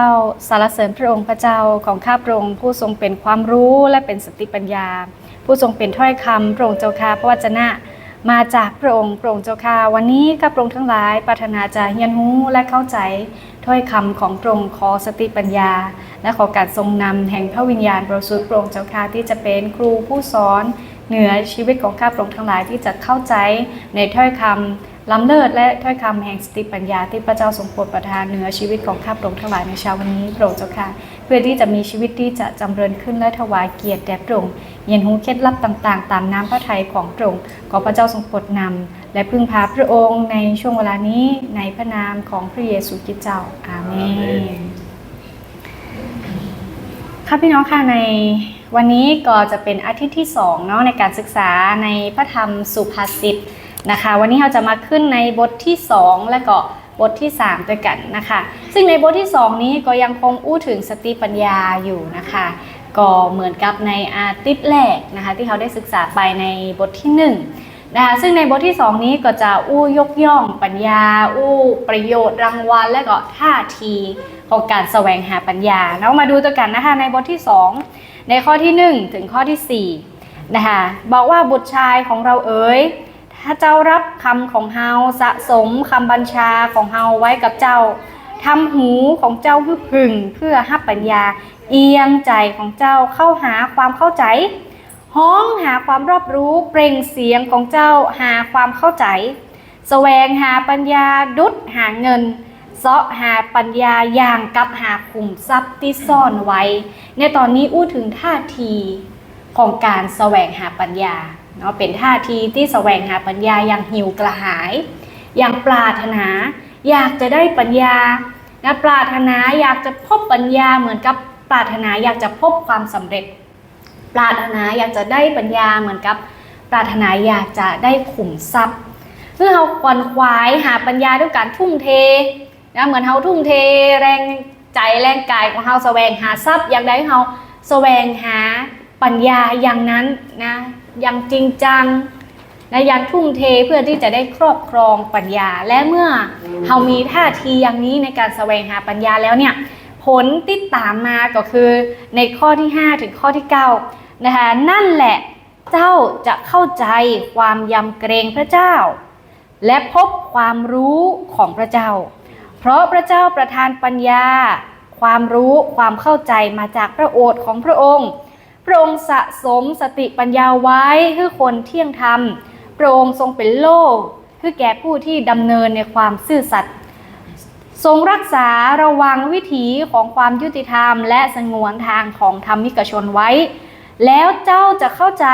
เจ้าสารเสริญพระองค์พระเจ้าของข้าพระองค์ผู้ทรงเป็นความรู้และเป็นสติปัญญา ผู้ทรงเป็นถ้อยคำพระองค์เจ้าค่ะพระวจนะมาจากพระองค์พระองค์เจ้าค่ะวันนี้ข้าพระองค์ทั้งหลายปรารถนาจะเรียนรู้และเข้าใจถ้อยคำของพระองค์ขอสติปัญญา และขอการทรงนำแห่งพระวิญญาณบริสุทธิ์พระองค์เจ้าค่ะที่จะเป็นครูผู้สอนเหนือชีวิตของข้าพระองค์ทั้งหลายที่จะเข้าใจในถ้อยคำ ล้ำเลิศและถ้อยคำแห่งสติปัญญาที่พระเจ้าทรงโปรดประทานเหนือชีวิตของข้าพระองค์ทั้งหลายในเช้าวันนี้พระองค์เจ้าค่ะ เพื่อที่จะมีชีวิตที่จะจำเริญขึ้นและถวายเกียรติแด่พระองค์เย็นหูเคล็ดลับต่างๆ ตามน้ำพระทัยของพระองค์ขอพระเจ้าทรงโปรดนำและพึ่งพาพระองค์ในช่วงเวลานี้ในพระนามของพระเยซูคริสต์เจ้าอาเมนค่ะพี่น้องค่ะในวันนี้ก็จะเป็นอาทิตย์ที่2เนาะในการศึกษาในพระธรรมสุภาษิต นะคะ วันนี้เราจะมาขึ้นในบทที่ 2 และก็บทที่ 3 ด้วยกันนะคะ ซึ่งในบทที่ 2 นี้ก็ยังคงอู้ถึงสติปัญญาอยู่นะคะ ก็เหมือนกับในอาทิตย์แรกนะคะ ที่เขาได้ศึกษาไปในบทที่ 1นะคะซึ่งในบทที่ 2 นี้ก็จะอู้ยกย่องปัญญา อู้ประโยชน์รางวัล และก็ท่าทีของการแสวงหาปัญญาเรามาดูตัวกันนะคะในบทที่ 2 ในข้อที่ 1 ถึงข้อที่4นะคะบอกว่าบุตรชายของเราเอ๋ย ถ้าเจ้ารับคำของเฮาสะสมคำบัญชาของเฮาไว้กับเจ้าทำหูของเจ้าพึ่พึงเพื่อหับปัญญา เอียงใจของเจ้าเข้าหาความเข้าใจห้องหาความรอบรู้เปล่งเสียงของเจ้าหาความเข้าใจแสวงหาปัญญาดุดหาเงินเสาะหาปัญญาอย่างกับหาขุมทรัพย์ที่ซ่อนไว้ ในตอนนี้อู้ถึงท่าทีของการแสวงหาปัญญา นาะเป็นท่าทีที่แสวงหาปัญญาอย่างหิวกระหาย อย่างปรารถนา อยากจะได้ปัญญานะปรารถนาอยากจะพบปัญญาเหมือนกับปรารถนาอยากจะพบความสำเร็จ ปรารถนาอยากจะได้ปัญญาเหมือนกับ ปรารถนาอยากจะได้ขุมทรัพย์เพื่อเราควนควายหาปัญญาด้วยการทุ่มเทนะเหมือนเราทุ่มเทแรงใจแรงกายของเราแสวงหาทรัพย์ อยากได้เราแสวงหาปัญญาอย่างนั้นนะ อย่างจริงจังนะอย่างทุ่มเทเพื่อที่จะได้ครอบครองปัญญา และเมื่อเรามีท่าทีอย่างนี้ในการแสวงหาปัญญาแล้วเนี่ยผลที่ตามมาก็คือในข้อที่ 5 ถึงข้อที่9นะคะนั่นแหละเจ้าจะเข้าใจความยำเกรงพระเจ้า และพบความรู้ของพระเจ้า เพราะพระเจ้าประทานปัญญา ความรู้ความเข้าใจมาจากพระโอษฐ์ของพระองค์ พระองค์สะสมสติปัญญาไว้ให้คนเที่ยงธรรมพระองค์ทรงเป็นโลกคือแก่ผู้ที่ดำเนินในความซื่อสัตย์ทรงรักษาระวังวิถีของความยุติธรรม และสงวนทางของธรรมิกชนไว้ แล้วเจ้าจะเข้าใจ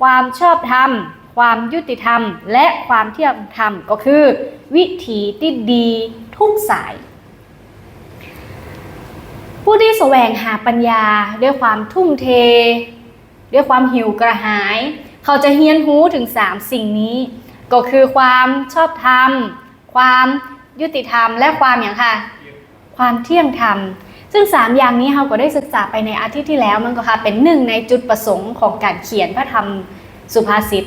ความชอบธรรม ความยุติธรรม และความเที่ยงธรรมก็คือ วิถีที่ดีทุกสาย ผู้ที่แสวงหาปัญญาด้วยความทุ่มเท ด้วยความหิวกระหาย เขาจะเฮียนหูถึง3สิ่งนี้ ก็คือความชอบธรรม ความยุติธรรม และความอย่างค่ะ ความเที่ยงธรรม ซึ่ง3อย่างนี้เราก็ได้ศึกษาไปในอาทิตย์ที่แล้วมันก็ค่ะเป็นหนึ่งในจุดประสงค์ของการเขียนพระธรรมสุภาษิต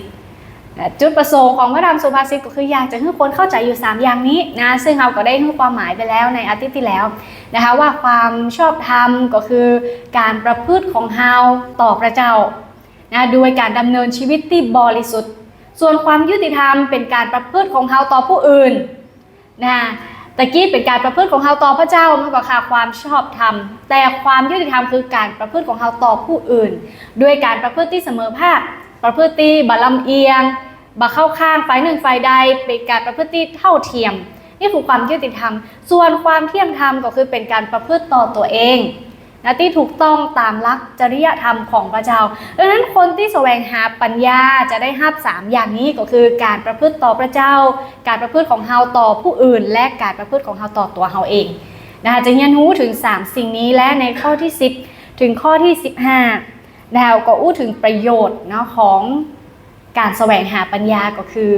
จุดประสงค์ของพระธรรมสุภาษิตก็คืออยากจะให้คนเข้าใจอยู่ 3 อย่างนี้นะซึ่งเราก็ได้ให้ความหมายไปแล้วในอาทิตย์ที่แล้วนะคะว่าความชอบธรรมก็คือการประพฤติของเราต่อพระเจ้านะโดยการดำเนินชีวิตที่บริสุทธิ์ ส่วนความยุติธรรมเป็นการประพฤติของเราต่อผู้อื่นนะตะกี้เป็นการประพฤติของเราต่อพระเจ้ามันก็ค่ะความชอบธรรม แต่ความยุติธรรมคือการประพฤติของเราต่อผู้อื่น ด้วยการประพฤติที่เสมอภาค ประพฤติบาลำเอียงบาเข้าข้างฝ่ายหนึ่งฝ่ายใดเป็นการประพฤติเท่าเทียม นี่คือความยุติธรรม ส่วนความเที่ยงธรรมก็คือเป็นการประพฤติต่อตัวเองนะที่ถูกต้องตามหลักจริยธรรมของพระเจ้าดังนั้นคนที่แสวงหาปัญญาจะได้ห้าสามอย่างนี้ก็คือการประพฤติต่อพระเจ้า การประพฤติของเฮาต่อผู้อื่น และการประพฤติของเฮาต่อตัวเฮาเองนะคะจะเรียนรู้ถึง 3 สิ่งนี้และในข้อที่ 10 ถึงข้อที่ 15 แล้วก็อู้ถึงประโยชน์เนาะของการแสวงหาปัญญาก็คือ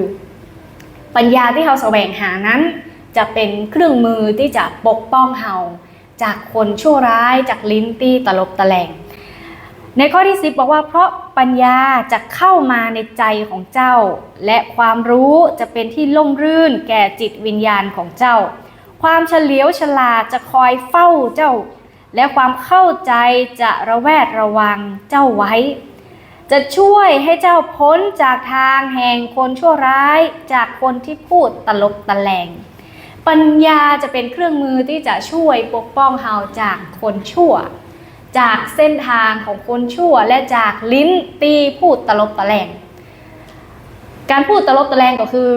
ปัญญาที่เราแสวงหานั้น จะเป็นเครื่องมือที่จะปกป้องเฮาจากคนชั่วร้ายจากลิ้นตีตลบตะแลงในข้อที่10บอกว่าเพราะปัญญาจะเข้ามาในใจของเจ้า และความรู้จะเป็นที่ล่มรื่นแก่จิตวิญญาณของเจ้า ความเฉลียวฉลาดจะคอยเฝ้าเจ้า และความเข้าใจจะระแวดระวังเจ้าไว้ จะช่วยให้เจ้าพ้นจากทางแห่งคนชั่วร้ายจากคนที่พูดตลบตะแหลง ปัญญาจะเป็นเครื่องมือที่จะช่วยปกป้องเฮาจากคนชั่ว จากเส้นทางของคนชั่วและจากลิ้นตีพูดตลบตะแหลง การพูดตลบตะแหลงก็คือ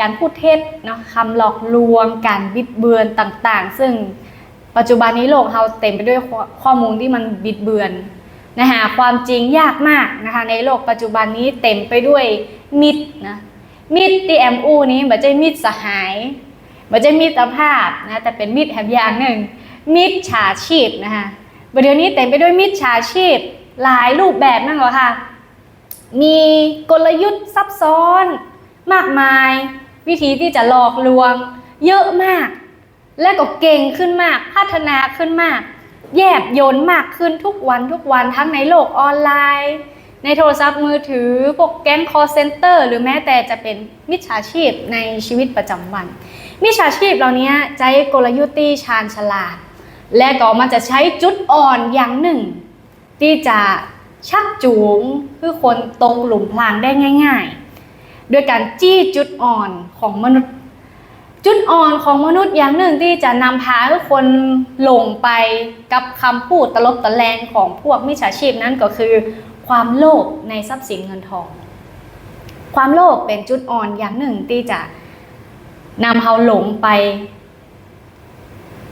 การพูดเท็จเนาะคำหลอกลวง การบิดเบือนต่างๆ ซึ่ง ปัจจุบันนี้โลกเราเต็มไปด้วยข้อมูลที่มันบิดเบือนนะคะความจริงยากมากนะคะในโลกปัจจุบันนี้เต็มไปด้วยมิตรนะมิตรที่แอมอูนี้ม่ใช่มิตรสหายม่ใช่มิตรภาพนะแต่เป็นมิตรแถบอย่างหนึ่งมิตรฉาชีพนะคะประเดี๋ยวนี้เต็มไปด้วยมิตรฉาชีพหลายรูปแบบนั่นเหรอคะมีกลยุทธ์ซับซ้อน มากมาย วิธีที่จะหลอกลวง เยอะมาก และก็เก่งขึ้นมาก พัฒนาขึ้นมาก แยบยนมากขึ้นทุกวันทุกวันทั้งในโลกออนไลน์ ในโทรศัพท์มือถือพวกแก๊งคอร์เซนเตอร์หรือแม้แต่จะเป็นมิจฉาชีพในชีวิตประจำวัน มิจฉาชีพเหล่านี้ใช้กลยุทธ์ที่ชาญฉลาด และก็มันจะใช้จุดอ่อนอย่างหนึ่ง ที่จะชักจูงคือคนตกหลุมพรางได้ง่ายๆด้วยการจี้จุดอ่อนของมนุษย์ จุดอ่อนของมนุษย์อย่างหนึ่งที่จะนำพาให้คนหลงไปกับคำพูดตลบตะแลงของพวกมิจฉาชีพนั้นก็คือ ความโลภในทรัพย์สินเงินทอง ความโลภเป็นจุดอ่อนอย่างหนึ่งที่จะนำเราหลงไป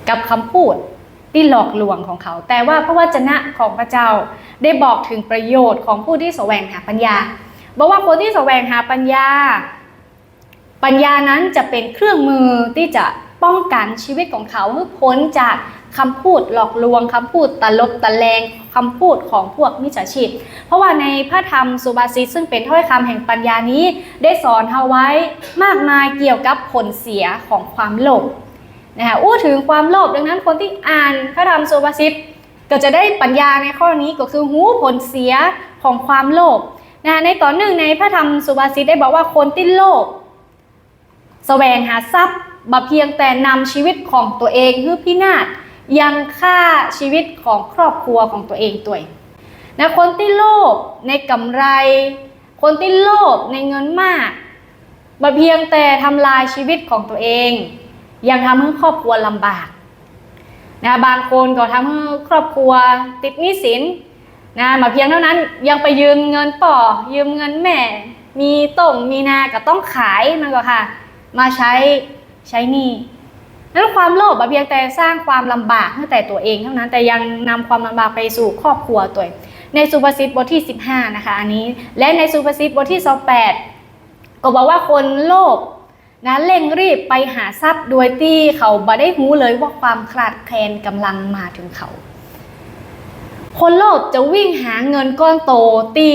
กับคำพูดที่หลอกลวงของเขา แต่ว่าพระวจนะของพระเจ้าได้บอกถึงประโยชน์ของผู้ที่แสวงหาปัญญาบอกว่าคนที่แสวงหาปัญญา ปัญญานั้นจะเป็นเครื่องมือที่จะป้องกันชีวิตของเขาให้พ้นจากคำพูดหลอกลวงคำพูดตลบตะแลงคำพูดของพวกมิจฉาชีพ เพราะว่าในพระธรรมสุบาษิตซึ่งเป็นถ้อยคำแห่งปัญญานี้ ได้สอนเอาไว้มากมายเกี่ยวกับผลเสียของความโลภนะคะอู้ถึงความโลภดังนั้นคนที่อ่านพระธรรมสุบาษิตก็จะได้ปัญญาในข้อนี้ก็คือหูผลเสียของความโลภนะคะในตอนหนึ่งในพระธรรมสุบาษิตได้บอกว่าคนที่โลภ แสวงหาทรัพย์มาเพียงแต่นำชีวิตของตัวเองคือพินาศยังฆ่าชีวิตของครอบครัวของตัวเองตัวเองนะคนที่โลภในกำไร คนที่โลภในเงินมากมาเพียงแต่ทำลายชีวิตของตัวเอง ยังทำให้ครอบครัวลำบากนะบางคนก็ทำให้ครอบครัวติดหนี้สินนะมาเพียงเท่านั้นยังไปยืมเงินป่อยืมเงินแม่ มีต้งมีนาก็ต้องขายมันก็ค่ะ มาใช้ใช้หนี้นั้นความโลภอะเพียงแต่สร้างความลำบากให้แต่ตัวเองเท่านั้นแต่ยังนำความลำบากไปสู่ครอบครัวตัวเองในสุภาษิตบทที่ 15 นะคะ อันนี้และในสุภาษิตบทที่ 28 ก็บอกว่าคนโลภนะเร่งรีบไปหาทรัพย์โดยที่เขาบ่ได้หูเลยว่าความคลาดแคลนกำลังมาถึงเขา คนโลภจะวิ่งหาเงินก้อนโตที่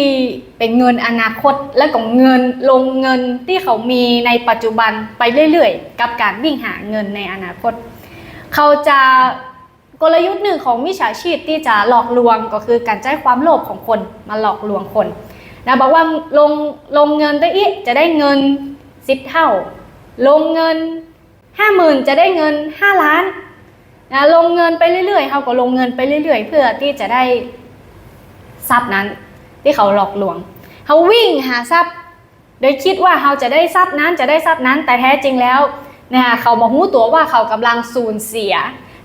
เป็นเงินอนาคตและก็เงินลงเงินที่เขามีในปัจจุบันไปเรื่อยๆ กับการวิ่งหาเงินในอนาคต เขาจะกลยุทธ์หนึ่งของมิจฉาชีพที่จะหลอกลวงก็คือการใช้ความโลภของคนมาหลอกลวงคนนะบอกว่าลงลงเงินได้อีจะได้เงินสิบเท่า ลงเงินห้าหมื่นจะได้เงินห้าล้าน นะลงเงินไปเรื่อยๆเขาก็ลงเงินไปเรื่อยๆ เพื่อที่จะได้ทรัพย์นั้น ที่เขาหลอกลวงเขาวิ่งหาทรัพย์ โดยคิดว่าเขาจะได้ทรัพย์นั้นจะได้ทรัพย์นั้น แต่แท้จริงแล้วนะเขามาหูตัวว่าเขากำลังสูญเสีย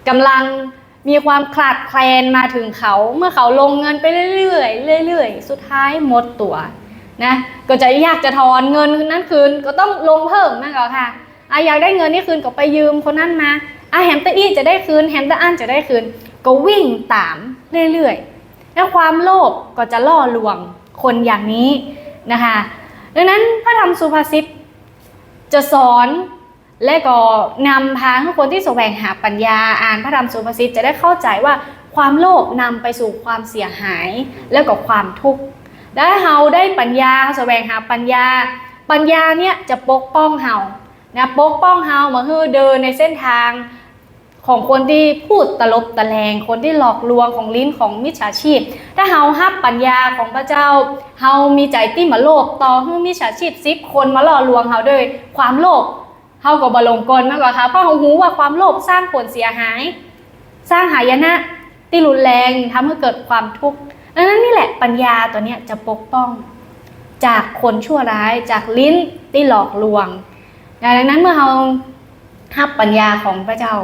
กำลังมีความคลาดแคลนมาถึงเขา เมื่อเขาลงเงินไปเรื่อยๆเรื่อยๆ สุดท้ายหมดตัวนะก็จะอยากจะถอนเงินนั้นคืนก็ต้องลงเพิ่มมากกว่าค่ะอะอยากได้เงินนี่คืนก็ไปยืมคนนั้นมา อะแฮมเตอร์อี้จะได้คืนแฮมเตอร์อันจะได้คืน ก็วิ่งตามเรื่อยๆ แล้วความโลภก็จะล่อลวงคนอย่างนี้นะคะดังนั้นพระธรรมสุภาษิตจะสอนและก็นำพาให้คนที่แสวงหาปัญญาอ่านพระธรรมสุภาษิตจะได้เข้าใจว่าความโลภนำไปสู่ความเสียหายแล้วก็ความทุกข์ได้เฮาได้ปัญญาแสวงหาปัญญา ปัญญาเนี่ยจะปกป้องเฮานะปกป้องเฮามาให้เดินในเส้นทาง ของคนที่พูดตลบตะแลง คนที่หลอกลวงของลิ้นของมิจฉาชีพ ถ้าเฮาฮับปัญญาของพระเจ้า เฮามีใจที่มาโลภต่อให้มิจฉาชีพซิบคนมาล่อลวงเฮาด้วยความโลภ เฮาก็บ่ลงกลมากกว่าค่ะ เพราะเรารู้ว่าความโลภสร้างผลเสียหาย สร้างหายนะที่รุนแรงทำให้เกิดความทุกข์ ดังนั้นนี่แหละปัญญาตัวเนี้ยจะปกป้อง จากคนชั่วร้าย จากลิ้นที่หลอกลวง ดังนั้นเมื่อเราฮับปัญญาของพระเจ้า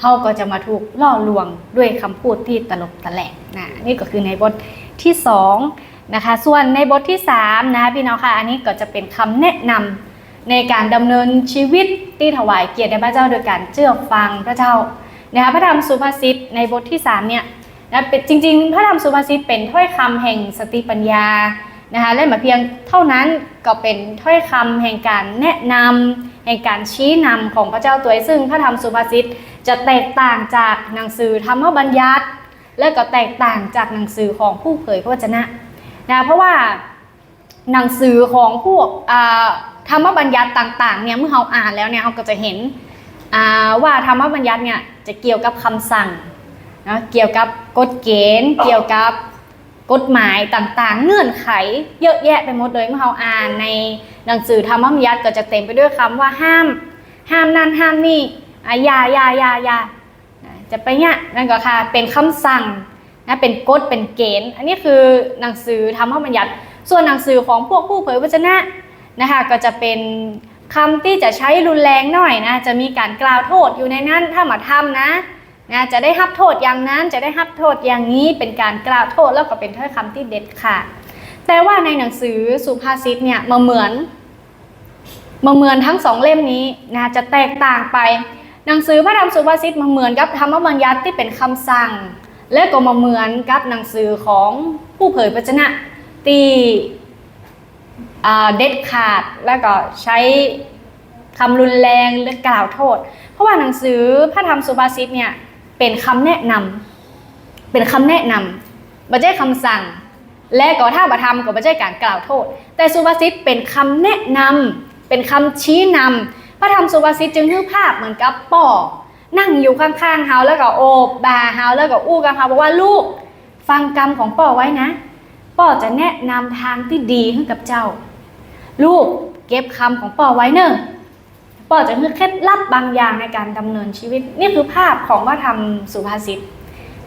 เราก็จะมาถูกล่อลวงด้วยคำพูดที่ตลกตะแหลกนะนี่ก็คือในบทที่สองนะคะ ส่วนในบทที่สามนะคะพี่น้องค่ะ อันนี้ก็จะเป็นคำแนะนำในการดำเนินชีวิตที่ถวายเกียรติแด่พระเจ้าโดยการเชื่อฟังพระเจ้านะคะพระธรรมสุภาษิตในบทที่สามเนี่ยนะเป็นจริง ๆ พระธรรมสุภาษิตเป็นถ้อยคำแห่งสติปัญญานะคะและมาเพียงเท่านั้นก็เป็นถ้อยคำแห่งการแนะนำ แห่งการชี้นำของพระเจ้าตัวเองซึ่งพระธรรมสุภาษิตจะแตกต่างจากหนังสือธรรมบัญญัติ และก็แตกต่างจากหนังสือของผู้เผยพระวจนะนะเพราะว่าหนังสือของพวกธรรมบัญญัติต่างๆเนี่ยเมื่อเราอ่านแล้วเนี่ยเราก็จะเห็นว่าธรรมบัญญัติเนี่ยจะเกี่ยวกับคำสั่งนะเกี่ยวกับกฎเกณฑ์ เกี่ยวกับ กฎหมายต่างๆ เงื่อนไขเยอะแยะไปหมดเลยเมื่อเราอ่านในหนังสือธรรมบัญญัติก็จะเต็มไปด้วยคำว่าห้าม ห้ามนั่นห้ามนี่อะอยาอยายาอยาอะจะไปเนี่ยนั่นก็ค่ะเป็นคำสั่งนะเป็นกฎเป็นเกณฑ์ อันนี้คือหนังสือธรรมบัญญัติ ส่วนหนังสือของพวกผู้เผยพระวจนะนะคะก็จะเป็นคำที่จะใช้รุนแรงหน่อยนะจะมีการกล่าวโทษอยู่ในนั้นถ้ามาทำนะ นะจะได้รับโทษอย่างนั้นจะได้รับโทษอย่างนี้เป็นการกล่าวโทษแล้วก็เป็นถ้อยคำที่เด็ดขาดแต่ว่าในหนังสือสุภาษิตเนี่ยมาเหมือนมาเหมือนทั้งสองเล่มนี้นะจะแตกต่างไป หนังสือพระธรรมสุภาษิตมาเหมือนกับธรรมบัญญัติที่เป็นคำสั่ง และก็มาเหมือนกับหนังสือของผู้เผยพระชนะที่เด็ดขาดแล้วก็ใช้คำรุนแรงหรือกล่าวโทษ เพราะว่าหนังสือพระธรรมสุภาษิตเนี่ย เป็นคำแนะนำเป็นคำแนะนำไม่ใช่คำสั่ง และก็ถ้าบัทำก็ไม่ใช่การกล่าวโทษ แต่สุภาษิตเป็นคำแนะนำเป็นคำชี้นำพระธรรมสุภาษิตจึงคือภาพเหมือนกับป่อนั่งอยู่ข้างๆเฮาแล้วก็โอบบาเฮาแล้วก็อู้กับเฮาบอกว่าลูก ฟังกรรมของป่อไว้นะป่อจะแนะนำทางที่ดีให้กับเจ้า ลูกเก็บคำของป่อไว้เนอะ ปอจะคือเคล็ดลับบางอย่างในการดำเนินชีวิต นี่คือภาพของว่าทำสุภาษิต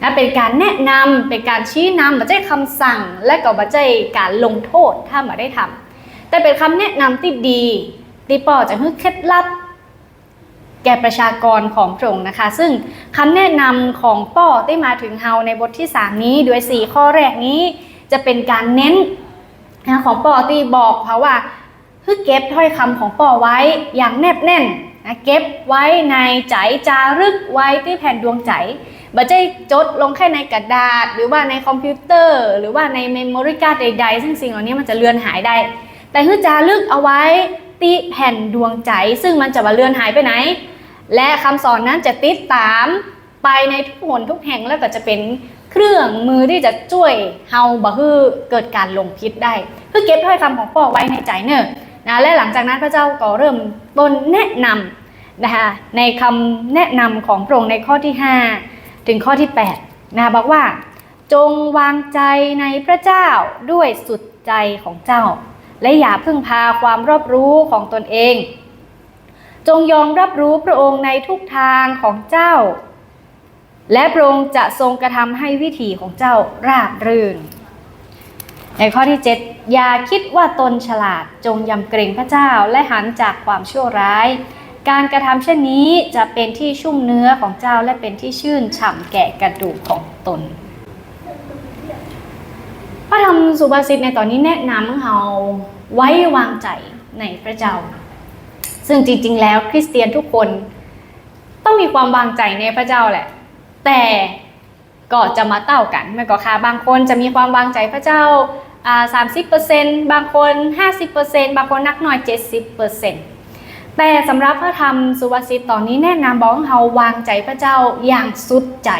นะเป็นการแนะนำเป็นการชี้นำบัจเจคำสั่ง และก็บัจเจการลงโทษถ้ามาได้ทำแต่เป็นคำแนะนำที่ดีที่ปอจะคือเคล็ดลับ แก่ประชากรของพระองค์นะคะ ซึ่งคำแนะนำของป้อได้มาถึงเฮาในบทที่ 3 นี้ด้วย4 ข้อแรกนี้จะเป็นการเน้นของป้อที่บอกเขาว่า คือเก็บถ้อยคำของป่อไว้อย่างแนบแน่นนะเก็บไว้ในใจจารึกไว้ที่แผ่นดวงใจบัจใจจดลงแค่ในกระดาษ หรือว่าในคอมพิวเตอร์ หรือว่าในเมมโมรี่การ์ดใดๆ ซึ่งสิ่งเหล่านี้มันจะเลือนหายได้ แต่คือจารึกเอาไว้ที่แผ่นดวงใจ ซึ่งมันจะมาเลือนหายไปไหน และคำสอนนั้นจะติดตามไปในทุกหนทุกแห่งแล้วก็จะเป็นเครื่องมือที่จะช่วยเฮาบ่ฮือเกิดการลงพิษได้ คือเก็บถ้อยคำของป่อไว้ในใจเนอะ นะและหลังจากนั้นพระเจ้าก็เริ่มต้นแนะนำนะคะในคำแนะนำของพระองค์ในข้อที่ 5 ถึงข้อที่8นะคะบอกว่าจงวางใจในพระเจ้าด้วยสุดใจของเจ้า และอย่าพึ่งพาความรอบรู้ของตนเอง จงยอมรับรู้พระองค์ในทุกทางของเจ้า และพระองค์จะทรงกระทำให้วิถีของเจ้าราบรื่น ในข้อที่ 7 อย่าคิดว่าตนฉลาดจงยำเกรงพระเจ้าและหันจากความชั่วร้าย การกระทำเช่นนี้จะเป็นที่ชุ่มเนื้อของเจ้าและเป็นที่ชื่นฉ่ำแก่กระดูกของตน พระธรรมสุภาษิตในตอนนี้แนะนำเราไว้วางใจในพระเจ้า ซึ่งจริงๆ แล้วคริสเตียนทุกคนต้องมีความวางใจในพระเจ้าแหละ แต่ก็จะมาเต้ากันไม่ก็ค่ะบางคนจะมีความวางใจพระเจ้า สามสิบเปอร์เซ็นต์บางคนห้าสิบเปอร์เซ็นต์บางคนนักหน่อยเจ็ดสิบเปอร์เซ็นต์แต่สำหรับพระธรรมสุภาษิตตอนนี้แนะนำบอกเราวางใจพระเจ้าอย่างสุดใจ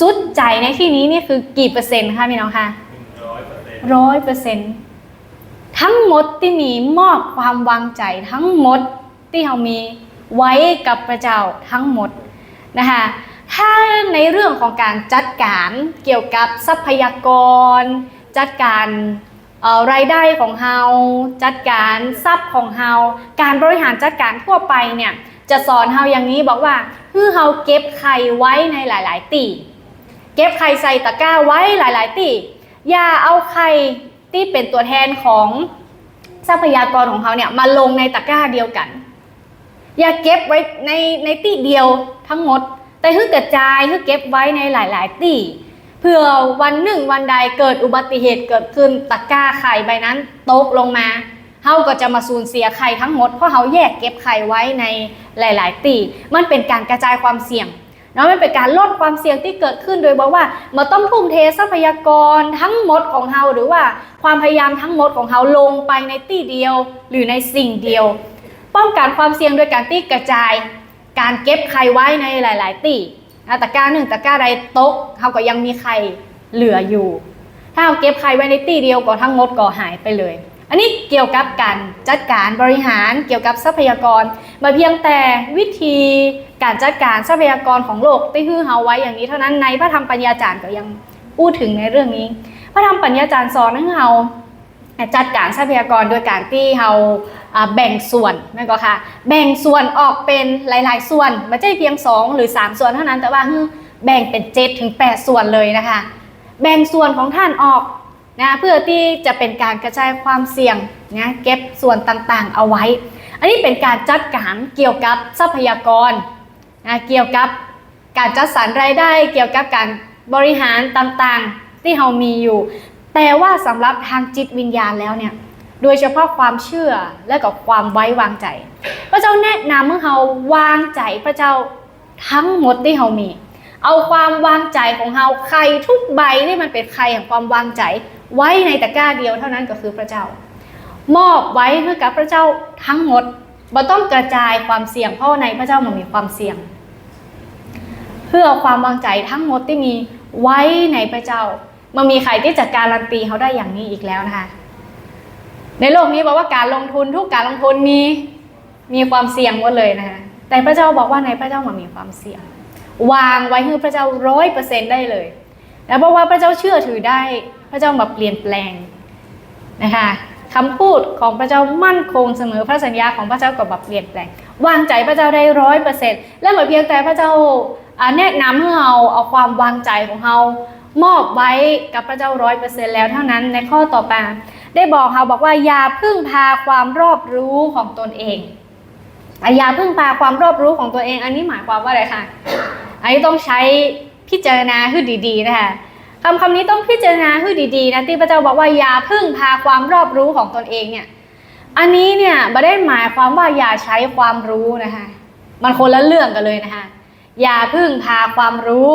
สุดใจในที่นี้นี่คือกี่เปอร์เซ็นต์คะพี่น้องคะร้อยเปอร์เซ็นต์ทั้งหมดที่มีมอบความวางใจทั้งหมดที่เรามีไว้กับพระเจ้าทั้งหมดนะคะถ้าในเรื่องของการจัดการเกี่ยวกับทรัพยากร จัดการรายได้ของเฮาจัดการทรัพย์ของเฮาการบริหารจัดการทั่วไปเนี่ยจะสอนเฮาอย่างนี้บอกว่าคือเฮาเก็บไข่ไว้ในหลาย ๆ ตีเก็บไข่ใส่ตะกร้าไว้หลาย ๆ ตีอย่าเอาไข่ที่เป็นตัวแทนของทรัพยากรของเขาเนี่ยมาลงในตะกร้าเดียวกัน อย่าเก็บไว้ในในตีเดียวทั้งหมด แต่คือกระจายคือเก็บไว้ในหลาย ๆ ตี เพื่อวันหนึ่งวันใดเกิดอุบัติเหตุเกิดขึ้นตะกร้าไข่ใบนั้นตกลงมาเฮาก็จะมาสูญเสียไข่ทั้งหมดเพราะเฮาแยกเก็บไข่ไว้ในหลาย ๆ ตีมันเป็นการกระจายความเสี่ยงเนาะมันเป็นการลดความเสี่ยงที่เกิดขึ้นโดยบอกว่ามาต้องทุ่มเททรัพยากรทั้งหมดของเฮาหรือว่าความพยายามทั้งหมดของเฮาลงไปในตีเดียว หรือในสิ่งเดียว ป้องกันความเสี่ยงโดยการตีกระจาย การเก็บไข่ไว้ในหลาย ๆ ตี ตะกร้าหนึ่งตะกร้าใดตกเขาก็ยังมีไข่เหลืออยู่ ถ้าเอาเก็บไข่ไว้ในตีเดียวก็ทั้งหมดก็หายไปเลย อันนี้เกี่ยวกับการจัดการบริหารเกี่ยวกับทรัพยากรมาเพียงแต่วิธีการจัดการทรัพยากรของโลกที่ฮือเฮาไว้อย่างนี้เท่านั้นในพระธรรมปัญญาจารย์ก็ยังพูดถึงในเรื่องนี้ พระธรรมปัญญาจารย์สอนให้เฮาจัดการทรัพยากรโดยการที่เฮา แบ่งส่วนนั่นก็ค่ะ แบ่งส่วนออกเป็นหลาย ๆ ส่วนไม่ใช่เพียง 2 หรือ 3 ส่วนเท่านั้นแต่ว่าแบ่งเป็น7ถึง8 ส่วนเลยนะคะ แบ่งส่วนของท่านออกนะเพื่อที่จะเป็นการกระจายความเสี่ยงนะเก็บส่วนต่างๆ เอาไว้ อันนี้เป็นการจัดการเกี่ยวกับทรัพยากรนะเกี่ยวกับการจัดสรรรายได้ เกี่ยวกับการบริหารต่างๆ ที่เรามีอยู่ แต่ว่าสำหรับทางจิตวิญญาณแล้วเนี่ย โดยเฉพาะความเชื่อและกับความไว้วางใจ พระเจ้าแนะนำให้เราวางใจพระเจ้าทั้งหมดที่เรามี เอาความวางใจของเราใครทุกใบที่มันเป็นใครแห่งความวางใจ ไว้ในตะกร้าเดียวเท่านั้นก็คือพระเจ้า มอบไว้ให้กับพระเจ้าทั้งหมดบ่ต้องกระจายความเสี่ยงเพราะในพระเจ้ามันมีความเสี่ยง เพื่อความวางใจทั้งหมดที่มีไว้ในพระเจ้ามันมีใครที่จะการันตีเขาได้อย่างนี้อีกแล้วนะคะ ในโลกนี้บอกว่าการลงทุนทุกการลงทุนมีมีความเสี่ยงหมดเลยนะคะแต่พระเจ้าบอกว่าในพระเจ้ามันมีความเสี่ยง วางไว้ให้พระเจ้าร้อยเปอร์เซ็นได้เลยแล้วเพราะว่าพระเจ้าเชื่อถือได้พระเจ้ามาเปลี่ยนแปลงนะคะคำพูดของพระเจ้ามั่นคงเสมอพระสัญญาของพระเจ้าก็แบบเปลี่ยนแปลง วางใจพระเจ้าได้ร้อยเปอร์เซ็นและเหมือนเพียงแต่พระเจ้าแนะนำให้เราเอาความวางใจของเรามอบไว้กับพระเจ้าร้อยเปอร์เซ็นแล้วเท่านั้นในข้อต่อไป ได้บอกเราบอกว่าอย่าพึ่งพาความรอบรู้ของตนเองอะอย่าพึ่งพาความรอบรู้ของตัวเอง อันนี้หมายความว่าอะไรคะอันนี้ต้องใช้พิจารณาให้ดีๆนะคะคำคำนี้ต้องพิจารณาให้ดีๆนะที่พระเจ้าบอกว่าอย่าพึ่งพาความรอบรู้ของตนเองเนี่ยอันนี้เนี่ยไม่ได้หมายความว่าอย่าใช้ความรู้นะคะมันคนละเรื่องกันเลยนะคะอย่าพึ่งพาความรู้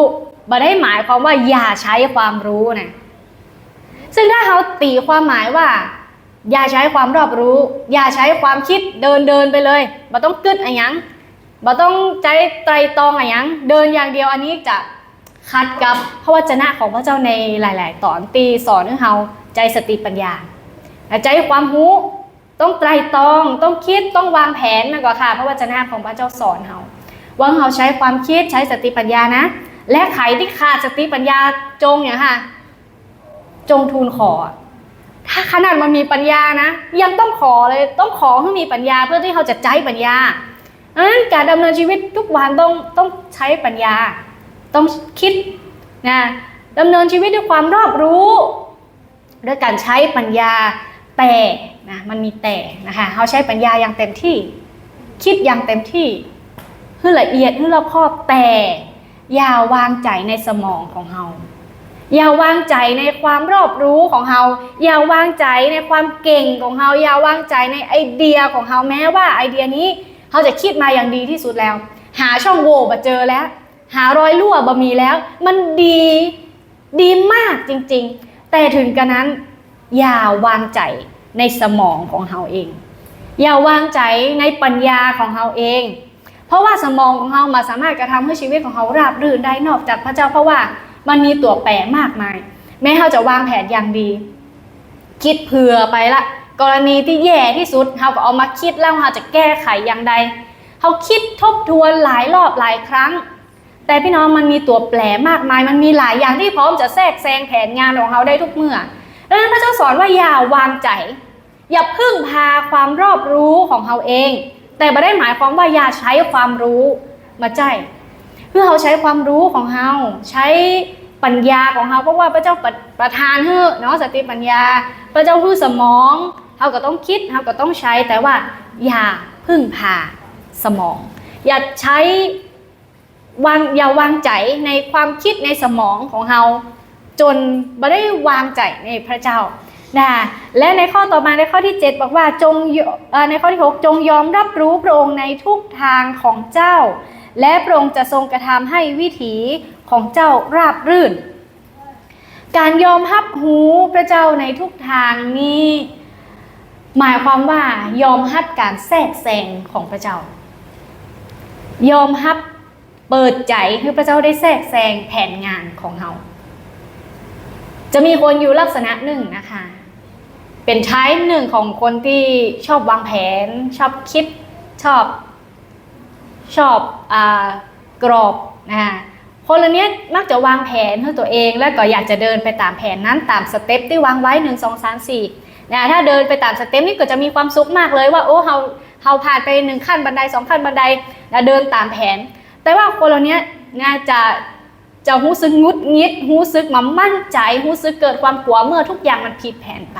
ไม่ได้หมายความว่าอย่าใช้ความรู้นะ ซึ่งถ้าเขาตีความหมายว่า อย่าใช้ความรอบรู้ อย่าใช้ความคิดเดินเดินไปเลยบ่ต้องกึดอะไรยังบ่ต้องใจไตรตรองอะไรยังเดินอย่างเดียวอันนี้จะขัดกับพระวจนะของพระเจ้าในหลาย ๆ ตอนตีสอนให้เราใจสติปัญญาใจความรู้ต้องไตรตรองต้องคิดต้องวางแผนมากกว่าค่ะ พระวจนะของพระเจ้าสอนเราว่าเราใช้ความคิดใช้สติปัญญานะ และใครที่ขาดสติปัญญาจงอย่างค่ะ จงทูลขอ ถ้าขนาดมันมีปัญญานะ ยังต้องขอเลยต้องขอให้มีปัญญาเพื่อที่เขาจะใจปัญญาดังนั้นการดำเนินชีวิตทุกวันต้องต้องใช้ปัญญา ต้องคิดนะดำเนินชีวิตด้วยความรอบรู้ ด้วยการใช้ปัญญาแต่นะมันมีแต่นะคะเขาใช้ปัญญาอย่างเต็มที่ คิดอย่างเต็มที่ให้ละเอียดให้รอบคอบแต่อย่าวางใจในสมองของเรา อย่าวางใจในความรอบรู้ของเราอย่าวางใจในความเก่งของเราอย่าวางใจในไอเดียของเราแม้ว่าไอเดียนี้เขาจะคิดมาอย่างดีที่สุดแล้ว หาช่องโหว่มาเจอแล้ว หารอยรั่วบะมีแล้ว มันดีดีมากจริงๆ แต่ถึงกระนั้น อย่าวางใจในสมองของเราเอง อย่าวางใจในปัญญาของเราเอง เพราะว่าสมองของเรามาสามารถกระทำให้ชีวิตของเราราบรื่นได้นอกจากพระเจ้าเพราะว่า มันมีตัวแปรมากมาย แม้เราจะวางแผนอย่างดี คิดเผื่อไปละ กรณีที่แย่ที่สุดเราก็เอามาคิดแล้วเราจะแก้ไขอย่างใดเขาคิดทบทวนหลายรอบหลายครั้ง แต่พี่น้องมันมีตัวแปรมากมาย มันมีหลายอย่างที่พร้อมจะแทรกแซงแผนงานของเขาได้ทุกเมื่อดังนั้นพระเจ้าสอนว่าอย่าวางใจ อย่าพึ่งพาความรอบรู้ของเราเอง แต่ไม่ได้หมายความว่าอย่าใช้ความรู้มาใจ เพื่อเราใช้ความรู้ของเราใช้ปัญญาของเราเพราะว่าพระเจ้าประประทานให้เนาะสติปัญญา พระเจ้าให้สมองเราก็ต้องคิดเราก็ต้องใช้แต่ว่าอย่าพึ่งพาสมอง อย่าใช้วางอย่าวางใจในความคิดในสมองของเราจนไม่ได้วางใจในพระเจ้านะและในข้อต่อมาในข้อที่ 7 บอกว่าจงในข้อที่ 6 จงยอมรับรู้พระองค์ในทุกทางของเจ้า และพระองค์จะทรงกระทำให้วิถีของเจ้าราบรื่น การยอมรับหูพระเจ้าในทุกทางนี้ หมายความว่ายอมรับการแทรกแซงของพระเจ้า ยอมรับเปิดใจให้พระเจ้าได้แทรกแซงแผนงานของเราจะมีคนอยู่ลักษณะหนึ่งนะคะ เป็นใช้หนึ่งของคนที่ชอบวางแผน ชอบคิดชอบ ชอบอกรอบนะคะคนเหล่านี้มักจะวางแผนให้ตัวเอง แล้วก็อยากจะเดินไปตามแผนนั้นตามสเต็ปที่วางไว้หนึ่งสองสามสี่นะถ้าเดินไปตามสเต็ปนี้ก็จะมีความสุขมากเลยว่าโอ้เราเราผ่านไปหนึ่งขั้นบันไดสองขั้นบันไดนะเดินตามแผน แต่ว่าคนเหล่านี้นะจะจะรู้สึกงุดงิดรู้สึกมามั่นใจรู้สึกเกิดความกลัวเมื่อทุกอย่างมันผิดแผนไป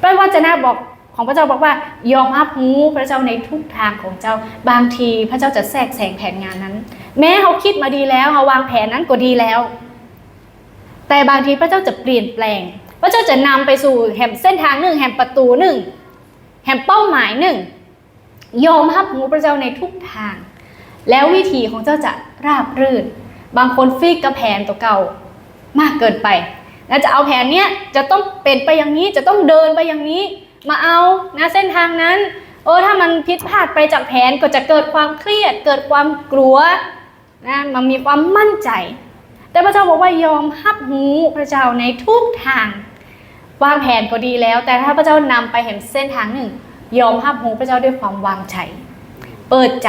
พระวจนะบอก ของพระเจ้าบอกว่ายอมรับรู้พระเจ้าในทุกทางของเจ้า บางทีพระเจ้าจะแทรกแซงแผนงานนั้น แม้เขาคิดมาดีแล้วเขาวางแผนนั้นก็ดีแล้ว แต่บางทีพระเจ้าจะเปลี่ยนแปลง พระเจ้าจะนำไปสู่แห่งเส้นทางหนึ่งแห่งประตูหนึ่งแห่งเป้าหมายหนึ่งยอมรับรู้พระเจ้าในทุกทาง แล้ววิธีของเจ้าจะราบรื่น บางคนฟิกกับแผนตัวเก่ามากเกินไปนะจะเอาแผนเนี้ยจะต้องเป็นไปอย่างนี้จะต้องเดินไปอย่างนี้ มาเอานะเส้นทางนั้นโอ้ถ้ามันผิดพลาดไปจากแผนก็จะเกิดความเครียด เกิดความกลัวนะมันมีความมั่นใจ แต่พระเจ้าบอกว่ายอมฮับหูพระเจ้าในทุกทางวางแผนก็ดีแล้ว แต่ถ้าพระเจ้านำไปเห็นเส้นทางหนึ่ง ยอมฮับหูพระเจ้าด้วยความวางใจ เปิดใจ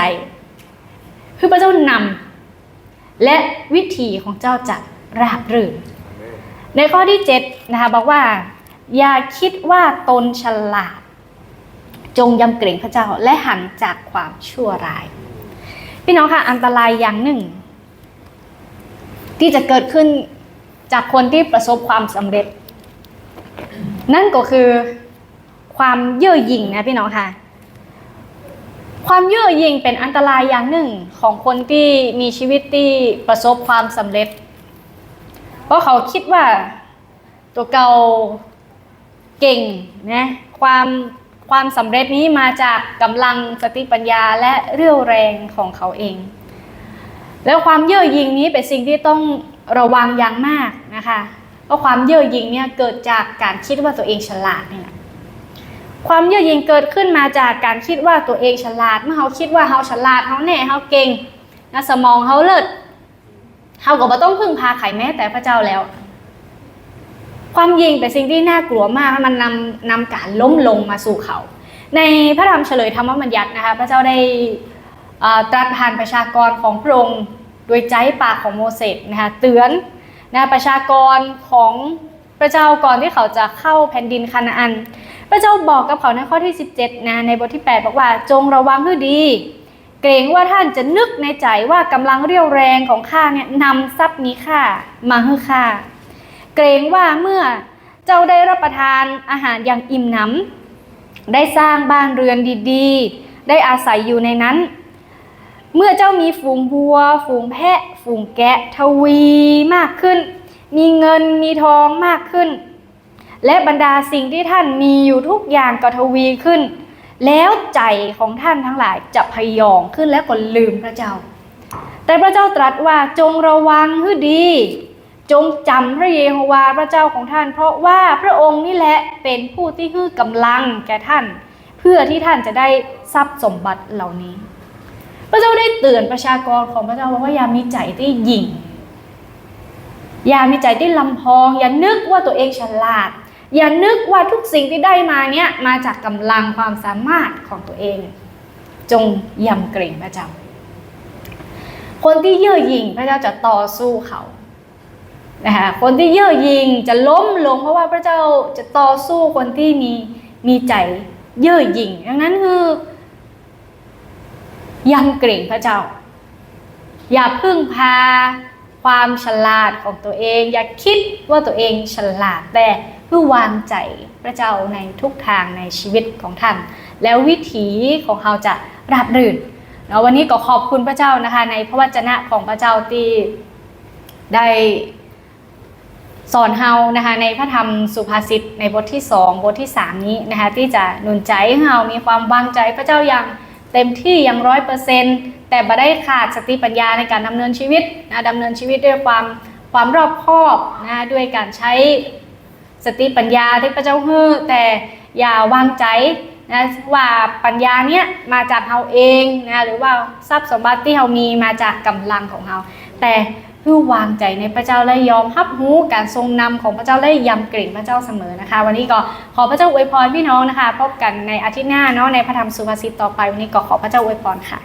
คือพระเจ้านำและวิธีของเจ้าจะราบรื่นในข้อที่7นะคะบอกว่า อย่าคิดว่าตนฉลาด จงยำเกรงพระเจ้าและหันจากความชั่วร้าย พี่น้องค่ะอันตรายอย่างหนึ่ง ที่จะเกิดขึ้นจากคนที่ประสบความสำเร็จ นั่นก็คือความเย่อหยิ่งนะพี่น้องค่ะ ความเย่อหยิ่งเป็นอันตรายอย่างหนึ่งของคนที่มีชีวิตที่ประสบความสำเร็จ เพราะเขาคิดว่าตัวเก่า เก่งนะความความสำเร็จนี้มาจากกำลังสติปัญญาและเรี่ยวแรงของเขาเอง แล้วความเย่อหยิ่งนี้เป็นสิ่งที่ต้องระวังอย่างมากนะคะเพราะความเย่อหยิ่งเนี่ยเกิดจากการคิดว่าตัวเองฉลาดเนี่ยความเย่อหยิ่งเกิดขึ้นมาจากการคิดว่าตัวเองฉลาด เมื่อเขาคิดว่าเขาฉลาดเขาแน่เขาเก่งนะสมองเขาเลิศเขาก็บ่ต้องพึ่งพาไข่แม้แต่พระเจ้าแล้ว ความยิงเป็นสิ่งที่น่ากลัวมากมันนำนำการล้มลงมาสู่เขา ในพระธรรมเฉลยธรรมบัญญัตินะคะพระเจ้าได้ตรัสผ่านประชากรของพระองค์โดยใจปากของโมเสสนะคะเตือนนะประชากรของพระเจ้าก่อนที่เขาจะเข้าแผ่นดินคานาอัน พระเจ้าบอกกับเขาในข้อที่ 17นะในบทที่ 8 บอกว่าจงระวังให้ดี เกรงว่าท่านจะนึกในใจว่ากำลังเรียวแรงของข้าเนี่ยนำทรัพย์นี้ข้ามาให้ข้า เกรงว่าเมื่อเจ้าได้รับประทานอาหารอย่างอิ่มหนำได้สร้างบ้านเรือนดีๆ ได้อาศัยอยู่ในนั้น เมื่อเจ้ามีฝูงวัว ฝูงแพะ ฝูงแกะทวีมากขึ้น มีเงินมีทองมากขึ้น และบรรดาสิ่งที่ท่านมีอยู่ทุกอย่างก็ทวีขึ้น แล้วใจของท่านทั้งหลายจะพยองขึ้นแล้วก็ลืมพระเจ้า แต่พระเจ้าตรัสว่าจงระวังให้ดี จงจำพระเยโฮวาห์พระเจ้าของท่าน เพราะว่าพระองค์นี่แหละเป็นผู้ที่คือกำลังแก่ท่าน เพื่อที่ท่านจะได้ทรัพย์สมบัติเหล่านี้ พระเจ้าได้เตือนประชากรของพระเจ้าว่าอย่ามีใจที่หยิ่งอย่ามีใจที่ลำพอง อย่านึกว่าตัวเองฉลาด อย่านึกว่าทุกสิ่งที่ได้มาเนี่ยมาจากกำลังความสามารถของตัวเอง จงยำเกรงพระเจ้าคนที่เย่อหยิ่งพระเจ้าจะต่อสู้เขา นะคะคนที่เย่อหยิ่งจะล้มลง เพราะว่าพระเจ้าจะต่อสู้คนที่มีมีใจเย่อหยิ่งดังนั้นคือยำเกรงพระเจ้า อย่าพึ่งพาความฉลาดของตัวเอง อย่าคิดว่าตัวเองฉลาดแต่เพื่อวางใจพระเจ้าในทุกทางในชีวิตของท่าน แล้ววิถีของเขาจะราบรื่นเนาะวันนี้ก็ขอบคุณพระเจ้านะคะ ในพระวจนะของพระเจ้าที่ได้ สอนเฮานะคะในพระธรรมสุภาษิตในบทที่ 2 บทที่ 3 นี้นะคะที่จะหนุนใจให้เฮามีความวางใจพระเจ้าอย่างเต็มที่อย่างร้อยเปอร์เซ็นต์แต่บ่ได้ขาดสติปัญญาในการดำเนินชีวิตนะดำเนินชีวิตด้วยความความรอบคอบนะด้วยการใช้สติปัญญาที่พระเจ้าให้แต่อย่าวางใจนะว่าปัญญาเนี้ยมาจากเราเองนะหรือว่าทรัพย์สมบัติที่เรามีมาจากกำลังของเราแต่ เพื่อวางใจในพระเจ้าและยอมรับหูการทรงนำของพระเจ้าและยำเกรงพระเจ้าเสมอนะคะ วันนี้ก็ขอพระเจ้าอวยพรพี่น้องนะคะ พบกันในอาทิตย์หน้าเนาะในพระธรรมสุภาษิตต่อไปวันนี้ก็ขอพระเจ้าอวยพรค่ะ